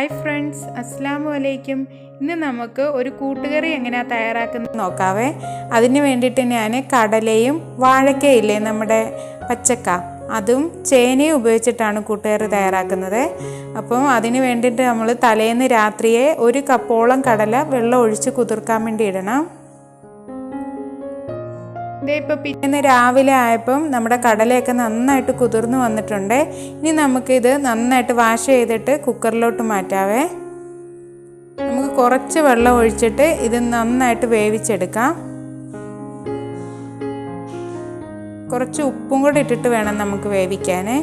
Hi friends അസ്സാം വലൈക്കും ഇന്ന് നമുക്ക് ഒരു കൂട്ടുകറി എങ്ങനെയാ തയ്യാറാക്കുന്നത് നോക്കാവേ. അതിന് വേണ്ടിയിട്ട് ഞാൻ കടലയും വാഴക്കയില്ലേ നമ്മുടെ പച്ചക്ക. അതും ചേനയും ഉപയോഗിച്ചിട്ടാണ് കൂട്ടുകറി തയ്യാറാക്കുന്നത്. അപ്പം അതിന് വേണ്ടിയിട്ട് നമ്മൾ തലേന്ന് രാത്രിയെ ഒരു കപ്പോളം കടല വെള്ളം ഒഴിച്ച് കുതിർക്കാൻ വേണ്ടി ഇടണം. ദേ ഇപ്പോൾ പിറ്റേന്ന് രാവിലെ ആയപ്പം നമ്മുടെ കടലയൊക്കെ നന്നായിട്ട് കുതിർന്ന് വന്നിട്ടുണ്ട്. ഇനി നമുക്കിത് നന്നായിട്ട് വാഷ് ചെയ്തിട്ട് കുക്കറിലോട്ട് മാറ്റാവേ. നമുക്ക് കുറച്ച് വെള്ളം ഒഴിച്ചിട്ട് ഇത് നന്നായിട്ട് വേവിച്ചെടുക്കാം. കുറച്ച് ഉപ്പും കൂടെ ഇട്ടിട്ട് വേണം നമുക്ക് വേവിക്കാനേ.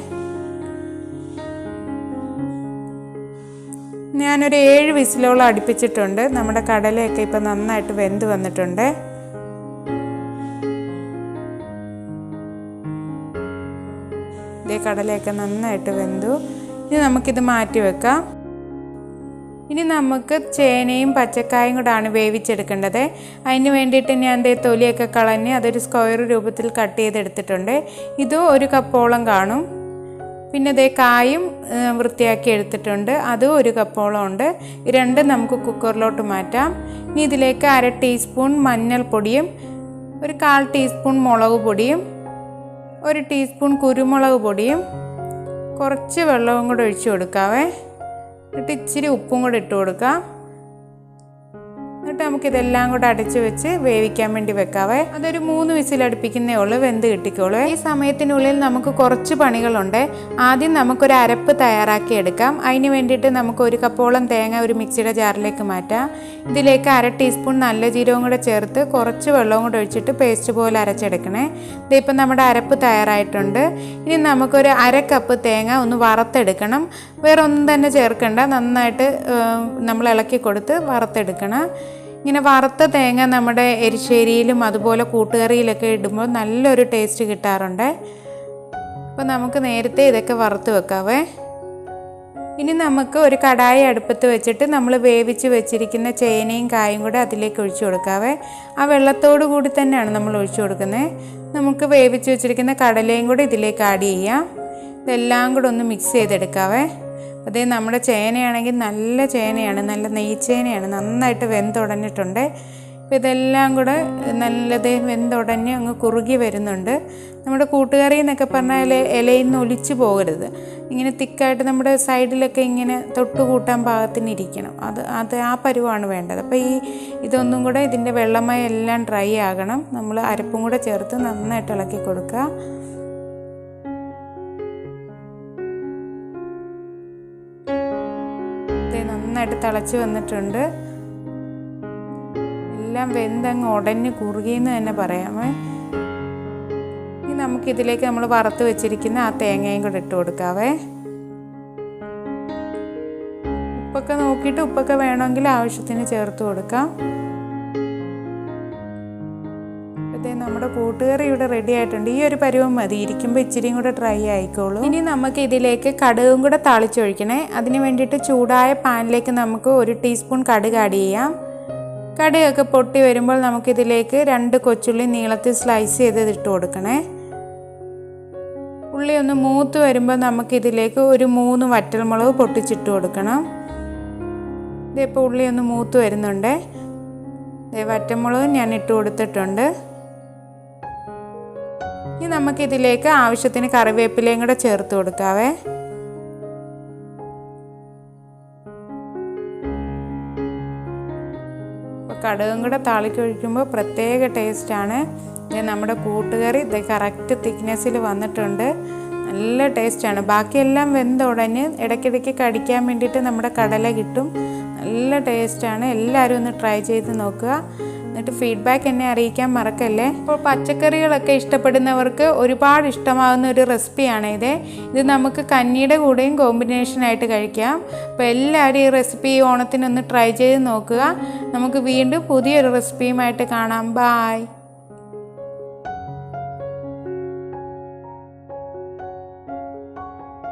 ഞാനൊരു ഏഴ് വിസിലോളം അടുപ്പിച്ചിട്ടുണ്ട്. നമ്മുടെ കടലയൊക്കെ ഇപ്പം നന്നായിട്ട് വെന്ത് വന്നിട്ടുണ്ട്. കടലയൊക്കെ നന്നായിട്ട് വെന്തു. ഇനി നമുക്കിത് മാറ്റി വെക്കാം. ഇനി നമുക്ക് ചേനയും പച്ചക്കായും കൂടാണ് വേവിച്ചെടുക്കേണ്ടത്. അതിന് വേണ്ടിയിട്ട് ഞാൻ ദേ തൊലിയൊക്കെ കളഞ്ഞ് അതൊരു സ്ക്വയർ രൂപത്തിൽ കട്ട് ചെയ്തെടുത്തിട്ടുണ്ട്. ഇത് ഒരു കപ്പോളം കാണും. പിന്നെ ദേ കായും വൃത്തിയാക്കി എടുത്തിട്ടുണ്ട്. അതും ഒരു കപ്പോളം ഉണ്ട്. രണ്ട് നമുക്ക് കുക്കറിലോട്ട് മാറ്റാം. ഇനി ഇതിലേക്ക് അര ടീസ്പൂൺ മഞ്ഞൾപ്പൊടിയും ഒരു കാൽ ടീസ്പൂൺ മുളക് പൊടിയും ഒരു ടീസ്പൂൺ കുരുമുളക് പൊടിയും കുറച്ച് വെള്ളവും കൂടെ ഒഴിച്ച് കൊടുക്കാവേ. എന്നിട്ട് ഇച്ചിരി ഉപ്പും കൂടെ ഇട്ട് കൊടുക്കാം. എന്നിട്ട് നമുക്കിതെല്ലാം കൂടെ അടിച്ച് വെച്ച് വേവിക്കാൻ വേണ്ടി വെക്കാവേ. അതൊരു മൂന്ന് വിസിൽ അടുപ്പിക്കുന്നേ ഉള്ളൂ വെന്ത് കിട്ടിക്കോളൂ ഈ സമയത്തിനുള്ളിൽ നമുക്ക് കുറച്ച് പണികളുണ്ട്. ആദ്യം നമുക്കൊരു അരപ്പ് തയ്യാറാക്കി എടുക്കാം. അതിന് വേണ്ടിയിട്ട് നമുക്ക് ഒരു കപ്പോളം തേങ്ങ ഒരു മിക്സിയുടെ ജാറിലേക്ക് മാറ്റാം. ഇതിലേക്ക് അര ടീസ്പൂൺ നല്ല ജീരകവും കൂടെ ചേർത്ത് കുറച്ച് വെള്ളവും കൂടെ ഒഴിച്ചിട്ട് പേസ്റ്റ് പോലെ അരച്ചെടുക്കണേ. ഇതിപ്പം നമ്മുടെ അരപ്പ് തയ്യാറായിട്ടുണ്ട്. ഇനി നമുക്കൊരു അര കപ്പ് തേങ്ങ ഒന്ന് വറുത്തെടുക്കണം. വേറൊന്നും തന്നെ ചേർക്കണ്ട. നന്നായിട്ട് നമ്മൾ ഇളക്കി കൊടുത്ത് വറുത്തെടുക്കണം. ഇങ്ങനെ വറുത്ത തേങ്ങ നമ്മുടെ എരിശ്ശേരിയിലും അതുപോലെ കൂട്ടുകറിയിലൊക്കെ ഇടുമ്പോൾ നല്ലൊരു ടേസ്റ്റ് കിട്ടാറുണ്ട്. അപ്പോൾ നമുക്ക് നേരത്തെ ഇതൊക്കെ വറുത്ത് വെക്കാവേ. ഇനി നമുക്ക് ഒരു കടായി അടുപ്പത്ത് വെച്ചിട്ട് നമ്മൾ വേവിച്ച് വെച്ചിരിക്കുന്ന ചേനയും കായും കൂടെ അതിലേക്ക് ഒഴിച്ചു കൊടുക്കാവേ. ആ വെള്ളത്തോടു കൂടി തന്നെയാണ് നമ്മൾ ഒഴിച്ചു കൊടുക്കുന്നത്. നമുക്ക് വേവിച്ച് വെച്ചിരിക്കുന്ന കടലയും കൂടെ ഇതിലേക്ക് ആഡ് ചെയ്യാം. ഇതെല്ലാം കൂടെ ഒന്ന് മിക്സ് ചെയ്തെടുക്കാവേ. അതേ നമ്മുടെ ചേനയാണെങ്കിൽ നല്ല ചേനയാണ് നല്ല നെയ്ച്ചേനയാണ് നന്നായിട്ട് വെന്തുടഞ്ഞിട്ടുണ്ട്. അപ്പോൾ ഇതെല്ലാം കൂടെ നല്ലത് വെന്തുടഞ്ഞ് അങ്ങ് കുറുകി വരുന്നുണ്ട്. നമ്മുടെ കൂട്ടുകറി എന്നൊക്കെ പറഞ്ഞാൽ ഇലയിൽ നിന്ന് ഒലിച്ചു പോകരുത്. ഇങ്ങനെ തിക്കായിട്ട് നമ്മുടെ സൈഡിലൊക്കെ ഇങ്ങനെ തൊട്ട് കൂട്ടാൻ പാകത്തിന് ഇരിക്കണം. അത് അത് ആ പരുവാണ് വേണ്ടത്. അപ്പോൾ ഈ ഇതൊന്നും കൂടെ ഇതിന്റെ വെള്ളമായി എല്ലാം ഡ്രൈ ആകണം. നമ്മൾ അരപ്പും കൂടെ ചേർത്ത് നന്നായിട്ട് ഇളക്കി കൊടുക്കുക. നന്നായിട്ട് തിളച്ച് വന്നിട്ടുണ്ട്. എല്ലാം വെന്തങ്ങ് ഉടഞ്ഞ് കുറുകിയെന്ന് തന്നെ പറയാമേ. ഇനി നമുക്കിതിലേക്ക് നമ്മൾ വറുത്ത് വെച്ചിരിക്കുന്ന ആ തേങ്ങയും കൂടെ ഇട്ട് കൊടുക്കാവേ. ഉപ്പൊക്കെ നോക്കിയിട്ട് ഉപ്പൊക്കെ വേണമെങ്കിൽ ആവശ്യത്തിന് ചേർത്ത് കൊടുക്കാം. അതെ നമ്മുടെ കൂട്ടുകറി ഇവിടെ റെഡി ആയിട്ടുണ്ട്. ഈ ഒരു പരുവം മതി. ഇരിക്കുമ്പോൾ ഇച്ചിരിയും കൂടെ ഡ്രൈ ആയിക്കോളൂ. ഇനി നമുക്ക് ഇതിലേക്ക് കടുകും കൂടെ താളിച്ചൊഴിക്കണേ. അതിന് വേണ്ടിയിട്ട് ചൂടായ പാനിലേക്ക് നമുക്ക് ഒരു ടീസ്പൂൺ കടുക് ആഡ് ചെയ്യാം. കടുകൊക്കെ പൊട്ടി വരുമ്പോൾ നമുക്കിതിലേക്ക് രണ്ട് കൊച്ചുള്ളി നീളത്തിൽ സ്ലൈസ് ചെയ്ത് ഇട്ട് കൊടുക്കണേ. ഉള്ളി ഒന്ന് മൂത്ത് വരുമ്പോൾ നമുക്കിതിലേക്ക് ഒരു മൂന്ന് വറ്റൽമുളക് പൊട്ടിച്ചിട്ട് കൊടുക്കണം. ഇതിപ്പോൾ ഉള്ളി ഒന്ന് മൂത്ത് വരുന്നുണ്ട്. വറ്റമുളകും ഞാൻ ഇട്ട് കൊടുത്തിട്ടുണ്ട്. ഇനി നമുക്കിതിലേക്ക് ആവശ്യത്തിന് കറിവേപ്പിലയും കൂടെ ചേർത്ത് കൊടുക്കാവേ. കടുകും കൂടെ താളിക്കൊഴിക്കുമ്പോൾ പ്രത്യേക ടേസ്റ്റാണ് ഇത് നമ്മുടെ കൂട്ടുകറി ഇത് കറക്റ്റ് തിക്നെസ്സിൽ വന്നിട്ടുണ്ട്. നല്ല ടേസ്റ്റാണ് ബാക്കിയെല്ലാം ഉടനെ ഇടയ്ക്കിടയ്ക്ക് കടിക്കാൻ വേണ്ടിയിട്ട് നമ്മുടെ കടല കിട്ടും. നല്ല ടേസ്റ്റാണ് എല്ലാവരും ഒന്ന് ട്രൈ ചെയ്ത് നോക്കുക. എന്നിട്ട് ഫീഡ്ബാക്ക് എന്നെ അറിയിക്കാൻ മറക്കല്ലേ? അപ്പോൾ പച്ചക്കറികളൊക്കെ ഇഷ്ടപ്പെടുന്നവർക്ക് ഒരുപാട് ഇഷ്ടമാകുന്ന ഒരു റെസിപ്പിയാണ് ഇത്. ഇത് നമുക്ക് കഞ്ഞിയുടെ കൂടെയും കോമ്പിനേഷനായിട്ട് കഴിക്കാം. അപ്പോൾ എല്ലാവരും ഈ റെസിപ്പി ഓണത്തിനൊന്ന് ട്രൈ ചെയ്ത് നോക്കുക. നമുക്ക് വീണ്ടും പുതിയൊരു റെസിപ്പിയുമായിട്ട് കാണാം. ബായ്